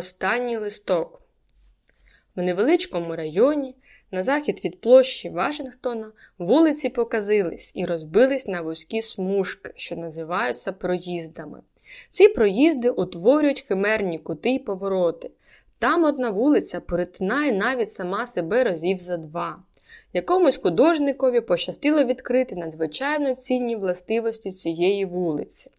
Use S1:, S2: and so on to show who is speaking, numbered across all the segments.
S1: Останній листок. В невеличкому районі, на захід від площі Вашингтона, вулиці показились і розбились на вузькі смужки, що називаються проїздами. Ці проїзди утворюють химерні кути й повороти. Там одна вулиця перетинає навіть сама себе разів за два. Якомусь художникові пощастило відкрити надзвичайно цінні властивості цієї вулиці.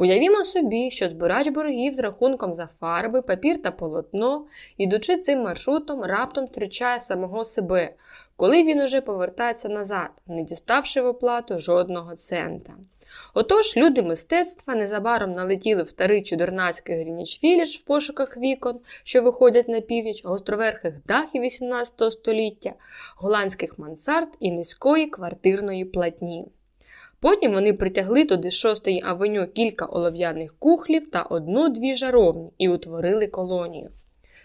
S1: Уявімо собі, що збирач боргів з рахунком за фарби, папір та полотно, ідучи цим маршрутом, раптом втрачає самого себе, коли він уже повертається назад, не діставши в оплату жодного цента. Отож, люди мистецтва незабаром налетіли в старий чудернацький грінічвіліж в пошуках вікон, що виходять на північ, гостроверхих дахів XVIII століття, голландських мансард і низької квартирної платні. Потім вони притягли туди шостої авеню кілька олов'яних кухлів та одну-дві жаровні і утворили колонію.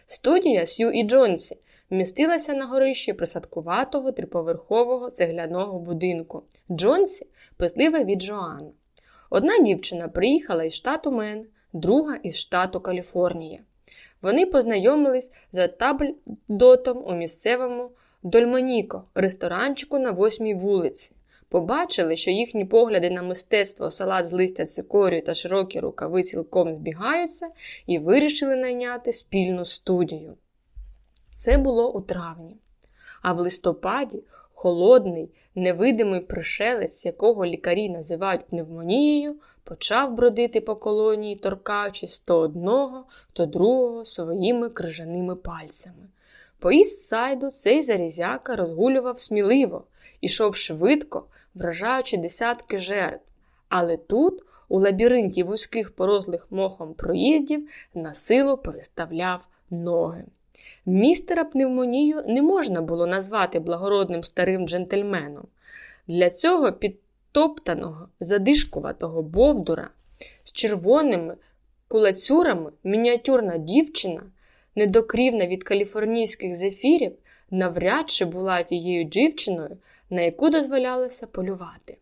S1: Студія Сью і Джонсі вмістилася на горищі присадкуватого триповерхового цегляного будинку. Джонсі петлива від Жоана. Одна дівчина приїхала із штату Мен, друга із штату Каліфорнія. Вони познайомились за табльдотом у місцевому Дольманіко, ресторанчику на восьмій вулиці. Побачили, що їхні погляди на мистецтво, салат з листя цикорію та широкі рукави цілком збігаються, і вирішили найняти спільну студію. Це було у травні. А в листопаді холодний, невидимий пришелець, якого лікарі називають пневмонією, почав бродити по колонії, торкаючись то одного, то другого своїми крижаними пальцями. По Іссайду цей зарізяка розгулював сміливо, ішов швидко, вражаючи десятки жертв. Але тут, у лабіринті вузьких порозлих мохом проїздів, на силу переставляв ноги. Містера пневмонію не можна було назвати благородним старим джентльменом. Для цього підтоптаного, задишкуватого бовдура з червоними кулацюрами мініатюрна дівчина, недокрівна від каліфорнійських зефірів, навряд чи була тією дівчиною, на яку дозволялося полювати.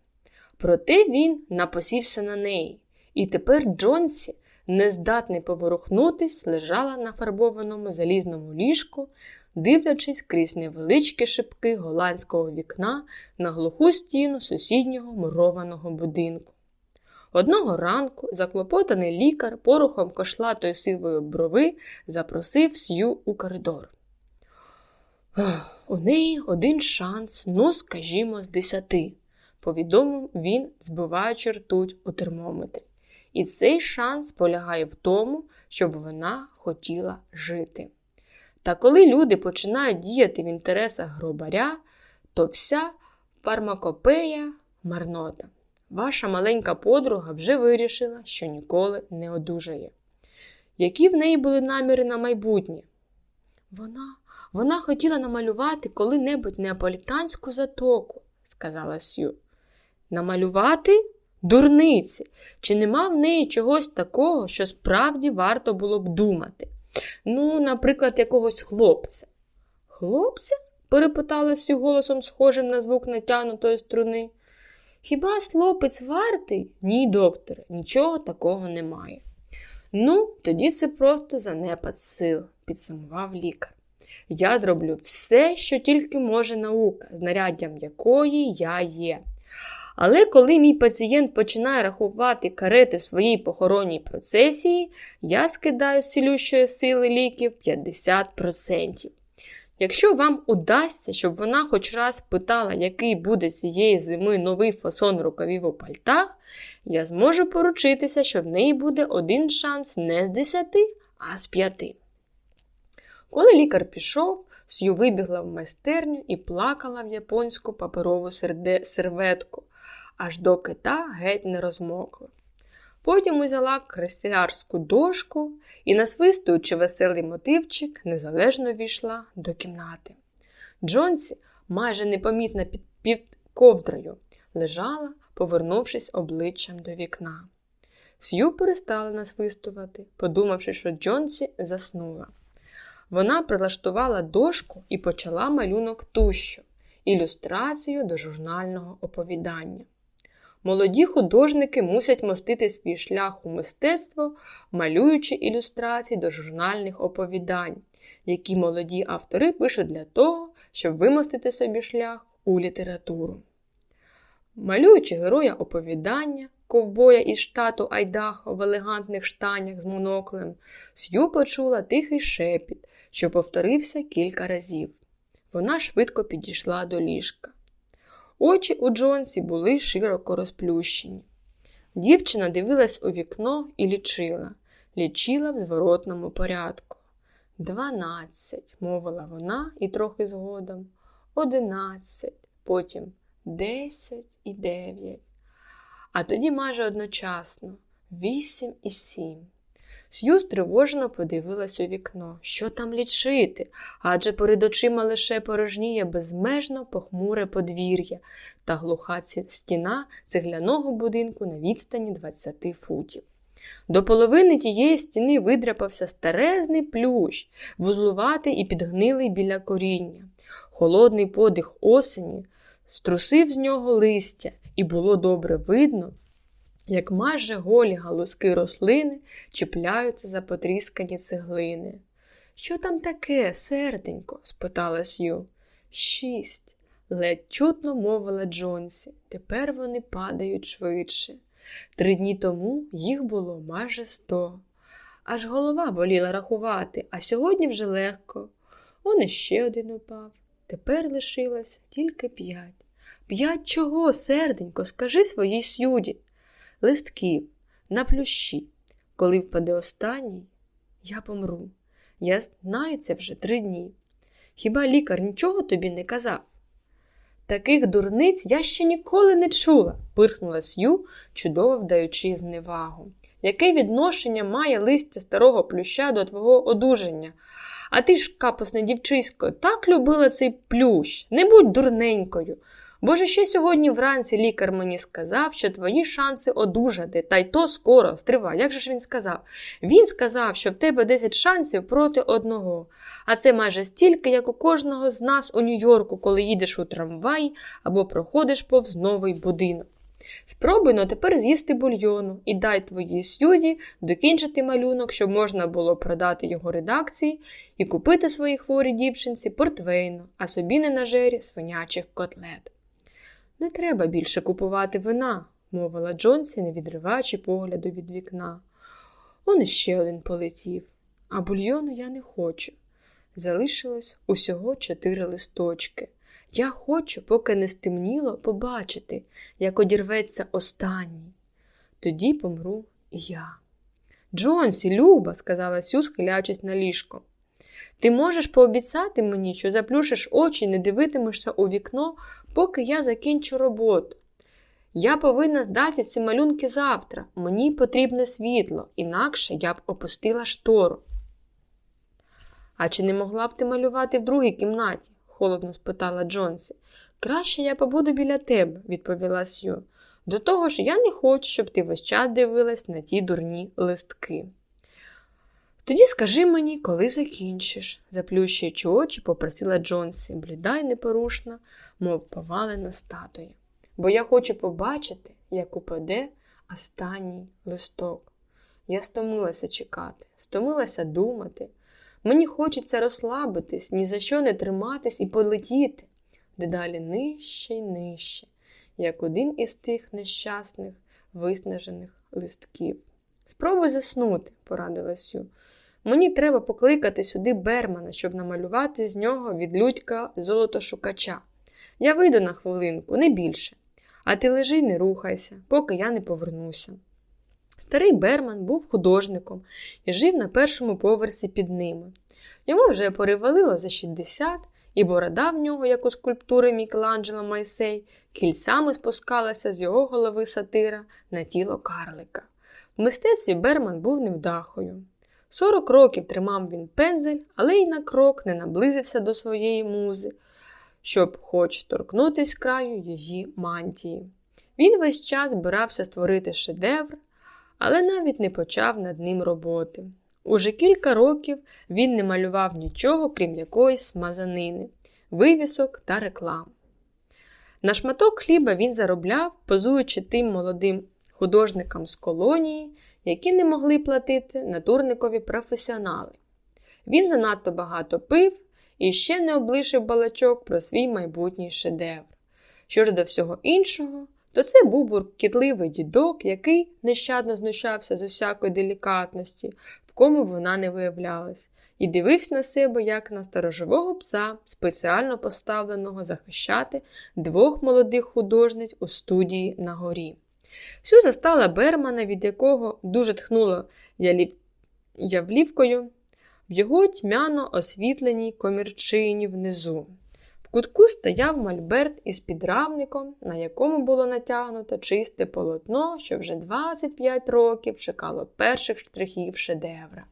S1: Проте він напосівся на неї, і тепер Джонсі нездатний поворухнутись, лежала на фарбованому залізному ліжку, дивлячись крізь невеличкі шибки голландського вікна на глуху стіну сусіднього мурованого будинку. Одного ранку заклопотаний лікар порухом кошлатої сивої брови запросив Сью у коридор. У неї один шанс, ну, скажімо, з десяти, повідомив він, збиваючи ртуть у термометрі. І цей шанс полягає в тому, щоб вона хотіла жити. Та коли люди починають діяти в інтересах гробаря, то вся фармакопея марнота. Ваша маленька подруга вже вирішила, що ніколи не одужає. Які в неї були наміри на майбутнє? Вона вона хотіла намалювати коли-небудь неаполітанську затоку, сказала Сью. Намалювати? Дурниці, чи нема в неї чогось такого, що справді варто було б думати? Ну, наприклад, якогось хлопця. Хлопця? перепиталася голосом, схожим на звук натягнутої струни. Хіба хлопець вартий? Ні, докторе, нічого такого немає. Ну, тоді це просто занепад сил, підсумував лікар. Я зроблю все, що тільки може наука, знаряддям якої я є. Але коли мій пацієнт починає рахувати карети в своїй похоронній процесії, я скидаю з цілющої сили ліків 50%. Якщо вам удасться, щоб вона хоч раз питала, який буде цієї зими новий фасон рукавів у пальтах, я зможу поручитися, що в неї буде один шанс не з 10, а з 5. Коли лікар пішов, Сью вибігла в майстерню і плакала в японську паперову серветку, аж доки та геть не розмокла. Потім узяла крестілярську дошку і, насвистуючи веселий мотивчик, незалежно війшла до кімнати. Джонсі, майже непомітна під, під ковдрою, лежала, повернувшись обличчям до вікна. Сью перестала насвистувати, подумавши, що Джонсі заснула. Вона прилаштувала дошку і почала малюнок тущу, ілюстрацію до журнального оповідання. Молоді художники мусять мостити свій шлях у мистецтво, малюючи ілюстрації до журнальних оповідань, які молоді автори пишуть для того, щоб вимостити собі шлях у літературу. Малюючи героя оповідання, ковбоя із штату Айдахо в елегантних штанях з моноклем, Сью почула тихий шепіт, що повторився кілька разів. Вона швидко підійшла до ліжка. Очі у Джонсі були широко розплющені. Дівчина дивилась у вікно і лічила, лічила в зворотному порядку. Дванадцять, мовила вона і трохи згодом, одинадцять, потім десять і дев'ять. А тоді майже одночасно вісім і сім. Сью стривожено подивилась у вікно. Що там лічити? Адже перед очима лише порожніє безмежно похмуре подвір'я та глуха стіна цегляного будинку на відстані 20 футів. До половини тієї стіни видряпався старезний плющ, вузлуватий і підгнилий біля коріння. Холодний подих осені струсив з нього листя, і було добре видно, як майже голі галузки рослини чіпляються за потріскані цеглини. Що там таке, серденько? спитала Сью. Шість. ледь чутно мовила Джонсі. Тепер вони падають швидше. Три дні тому їх було майже сто. Аж голова боліла рахувати, а сьогодні вже легко. Он іще один упав. Тепер лишилося тільки п'ять. П'ять чого, серденько, скажи своїй сюді. Листків, на плющі. Коли впаде останній, я помру. Я знаю це вже три дні. Хіба лікар нічого тобі не казав? Таких дурниць я ще ніколи не чула, пирхнула Сью, чудово вдаючи зневагу. Яке відношення має листя старого плюща до твого одужання? А ти ж, капусне дівчисько, так любила цей плющ, не будь дурненькою. Боже, ще сьогодні вранці лікар мені сказав, що твої шанси одужати, та й то скоро, стривай, як же ж він сказав? Він сказав, що в тебе 10 шансів проти одного. А це майже стільки, як у кожного з нас у Нью-Йорку, коли їдеш у трамвай або проходиш повз новий будинок. Спробуй но тепер з'їсти бульйону і дай твоїй сюді докінчити малюнок, щоб можна було продати його редакції і купити своїй хворій дівчинці портвейну, а собі не на жері свинячих котлет. Не треба більше купувати вина, мовила Джонсі, не відриваючи погляду від вікна. Он іще один полетів, а бульйону я не хочу. Залишилось усього чотири листочки. Я хочу, поки не стемніло, побачити, як одірветься останній. Тоді помру і я. Джонсі, Люба, сказала Сю, схиляючись на ліжко. Ти можеш пообіцяти мені, що заплюшиш очі і не дивитимешся у вікно, поки я закінчу роботу. Я повинна здати ці малюнки завтра. Мені потрібне світло, інакше я б опустила штору. А чи не могла б ти малювати в другій кімнаті? холодно спитала Джонсі. Краще я побуду біля тебе, відповіла Сью. До того ж, я не хочу, щоб ти весь час дивилась на ті дурні листки. Тоді скажи мені, коли закінчиш, заплющуючи очі, попросила Джонсі, бліда й непорушна, мов повалена статуя. Бо я хочу побачити, як упаде останній листок. Я стомилася чекати, стомилася думати. Мені хочеться розслабитись, ні за що не триматись і полетіти, дедалі нижче й нижче, як один із тих нещасних, виснажених листків. Спробуй заснути, порадила Сю. Мені треба покликати сюди Бермана, щоб намалювати з нього від людька золотошукача. Я вийду на хвилинку, не більше. А ти лежи й не рухайся, поки я не повернуся. Старий Берман був художником і жив на першому поверсі під ними. Йому вже перевалило за 60, і борода в нього, як у скульптури Мікеланджело Майсей, кільцями спускалася з його голови сатира на тіло карлика. В мистецтві Берман був невдахою. Сорок років тримав він пензель, але й на крок не наблизився до своєї музи, щоб хоч торкнутись краю її мантії. Він весь час збирався створити шедевр, але навіть не почав над ним роботи. Уже кілька років він не малював нічого, крім якоїсь смазанини, вивісок та реклам. На шматок хліба він заробляв, позуючи тим молодим художникам з колонії, які не могли платити натурникові професіонали. Він занадто багато пив і ще не облишив балачок про свій майбутній шедевр. Що ж до всього іншого, то це був буркітливий дідок, який нещадно знущався з усякої делікатності, в кому вона не виявлялась, і дивився на себе як на сторожового пса, спеціально поставленого захищати двох молодих художниць у студії на горі. Всю застала Бермана, від якого дуже тхнуло явлівкою, в його тьмяно освітленій комірчині внизу. В кутку стояв мольберт із підрамником, на якому було натягнуто чисте полотно, що вже 25 років чекало перших штрихів шедевра.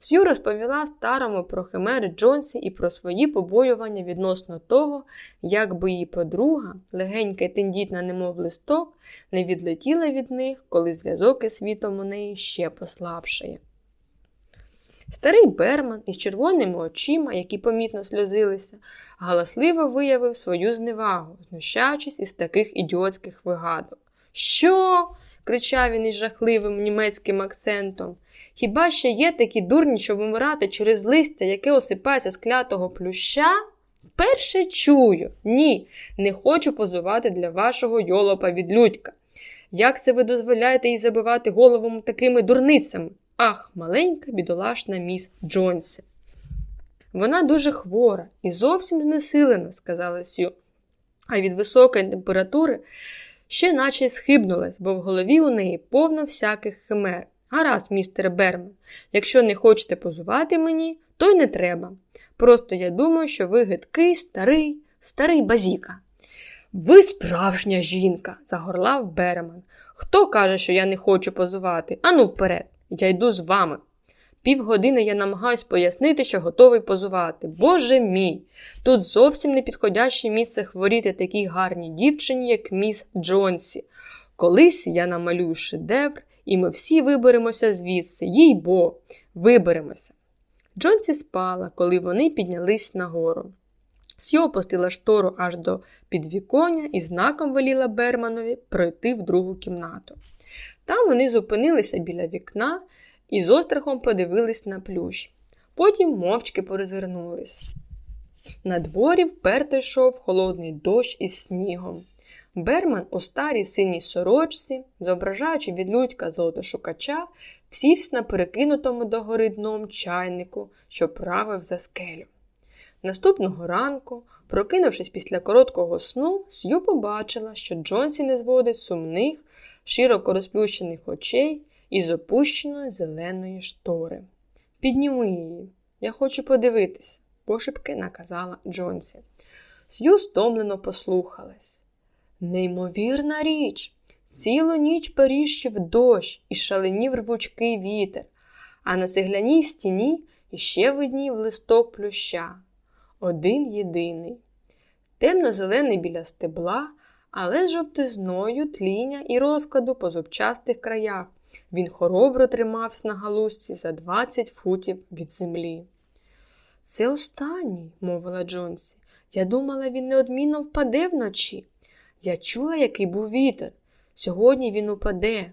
S1: Сью розповіла старому про химери Джонсі і про свої побоювання відносно того, як би її подруга, легенька й тендітна, немов листок, не відлетіла від них, коли зв'язок із світом у неї ще послабшає. Старий Берман із червоними очима, які помітно сльозилися, галасливо виявив свою зневагу, знущаючись із таких ідіотських вигадок. Що? Кричав він із жахливим німецьким акцентом. Хіба ще є такі дурні, щоб вмирати через листя, яке осипається з клятого плюща? Перше чую, ні, не хочу позувати для вашого йолопа від людька. Як це ви дозволяєте їй забивати голову такими дурницями? Ах, маленька бідолашна міс Джонсі. Вона дуже хвора і зовсім знесилена, сказала Сью. А від високої температури ще наче схибнулась, бо в голові у неї повно всяких химер. Гаразд, містер Берман, якщо не хочете позувати мені, то й не треба. Просто я думаю, що ви гидкий, старий, старий базіка. Ви справжня жінка, загорлав Берман. Хто каже, що я не хочу позувати? Ану вперед, я йду з вами. Півгодини я намагаюсь пояснити, що готовий позувати. Боже мій! Тут зовсім не підходяще місце хворіти такій гарній дівчині, як міс Джонсі. Колись я намалюю шедевр, і ми всі виберемося звідси, їй бо, виберемося. Джонсі спала, коли вони піднялись нагору. Сьо опустила штору аж до підвіконня і знаком веліла Берманові пройти в другу кімнату. Там вони зупинилися біля вікна і з острахом подивились на плющ. Потім мовчки порозвернулись. На дворі вперто йшов холодний дощ із снігом. Берман у старій синій сорочці, зображаючи від людька золотошукача, сівсь на перекинутому догори дном чайнику, що правив за скелю. Наступного ранку, прокинувшись після короткого сну, Сью побачила, що Джонсі не зводить сумних, широко розплющених очей із опущеної зеленої штори. Підніми її, я хочу подивитись, пошепки наказала Джонсі. Сью стомлено послухалась. Неймовірна річ. Цілу ніч періщив дощ і шаленів рвучкий вітер, а на цегляній стіні іще виднів листок плюща. Один єдиний. Темно-зелений біля стебла, але з жовтизною тління і розкладу по зубчастих краях. Він хоробро тримався на галузці за 20 футів від землі. Це останній, мовила Джонсі. Я думала, він неодмінно впаде вночі. Я чула, який був вітер. Сьогодні він упаде,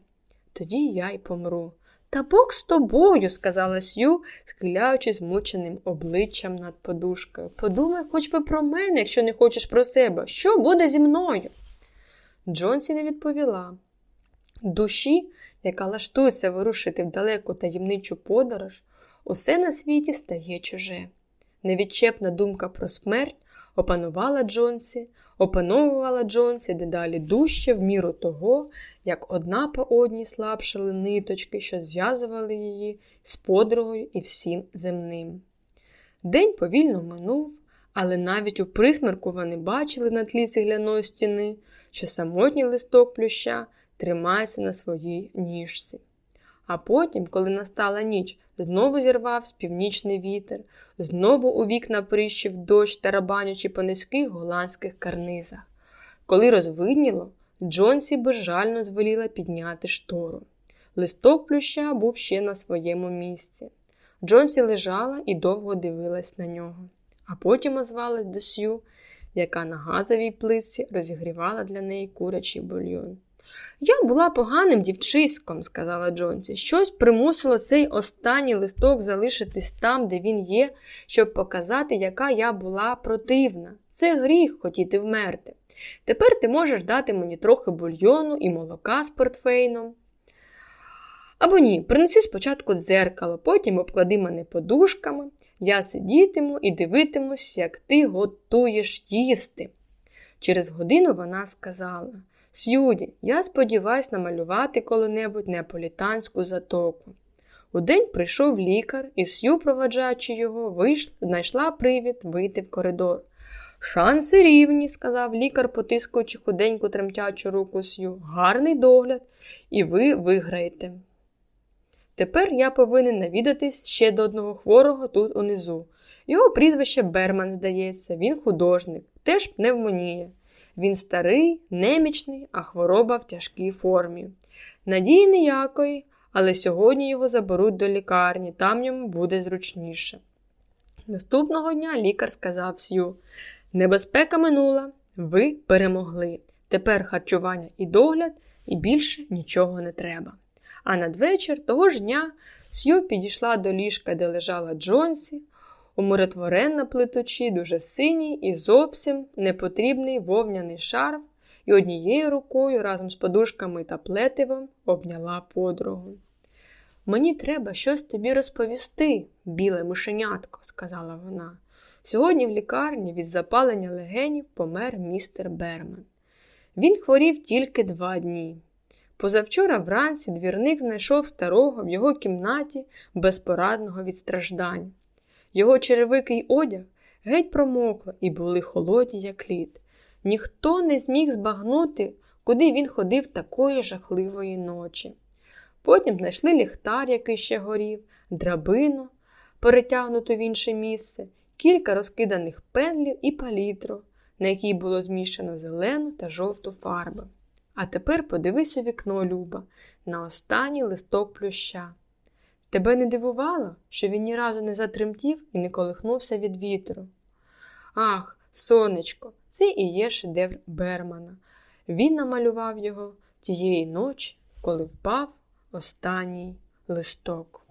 S1: тоді я й помру. Та Бог з тобою, сказала Сью, схиляючись мученим обличчям над подушкою. Подумай хоч би про мене, якщо не хочеш про себе. Що буде зі мною? Джонсі не відповіла. Душі, яка лаштується вирушити в далеку таємничу подорож, усе на світі стає чуже. Невідчепна думка про смерть опанувала Джонсі, опановувала Джонсі дедалі дужче в міру того, як одна по одній слабшали ниточки, що зв'язували її з подругою і всім земним. День повільно минув, але навіть у присмерку вони бачили на тлі цегляної стіни, що самотній листок плюща тримається на своїй ніжці. А потім, коли настала ніч, знову зірвався північний вітер, знову у вікна прищив дощ, тарабанючи по низьких голландських карнизах. Коли розвидніло, Джонсі безжально звеліла підняти штору. Листок плюща був ще на своєму місці. Джонсі лежала і довго дивилась на нього, а потім озвалась до Сью. яка на газовій плитці розігрівала для неї курячий бульйон. Я була поганим дівчиськом, сказала Джонсі. Щось примусило цей останній листок залишитись там, де він є, щоб показати, яка я була противна. Це гріх хотіти вмерти. Тепер ти можеш дати мені трохи бульйону і молока з портфейном. Або ні, принеси спочатку дзеркало, потім обклади мене подушками. Я сидітиму і дивитимусь, як ти готуєш їсти. Через годину вона сказала Сюді, я сподіваюсь намалювати коли-небудь неаполітанську затоку. Удень прийшов лікар, і Сью, проваджаючи його, знайшла привід вийти в коридор. Шанси рівні, сказав лікар, потискуючи худеньку тремтячу руку Сью. Гарний догляд, і ви виграєте. Тепер я повинен навідатись ще до одного хворого тут унизу. Його прізвище Берман, здається, він художник, теж пневмонія. Він старий, немічний, а хвороба в тяжкій формі. Надії ніякої, але сьогодні його заберуть до лікарні, там йому буде зручніше. Наступного дня лікар сказав Сью Небезпека минула, ви перемогли. Тепер харчування і догляд, і більше нічого не треба. А надвечір того ж дня Сью підійшла до ліжка, де лежала Джонсі, умиротворенна плетучи, дуже синій і зовсім непотрібний вовняний шарф, і однією рукою разом з подушками та плетивом обняла подругу. Мені треба щось тобі розповісти, біле мишенятко, сказала вона. Сьогодні в лікарні від запалення легенів помер містер Берман. Він хворів тільки два дні. Позавчора вранці двірник знайшов старого в його кімнаті безпорадного від страждань. Його черевикий одяг геть промокла і були холодні, як лід. Ніхто не зміг збагнути, куди він ходив такої жахливої ночі. Потім знайшли ліхтар, який ще горів, драбину, перетягнуту в інше місце, кілька розкиданих пенлів і палітру, на якій було змішано зелену та жовту фарби. А тепер подивись у вікно, Люба, на останній листок плюща. Тебе не дивувало, що він ні разу не затремтів і не колихнувся від вітру? Ах, сонечко, це і є шедевр Бермана. Він намалював його тієї ночі, коли впав останній листок.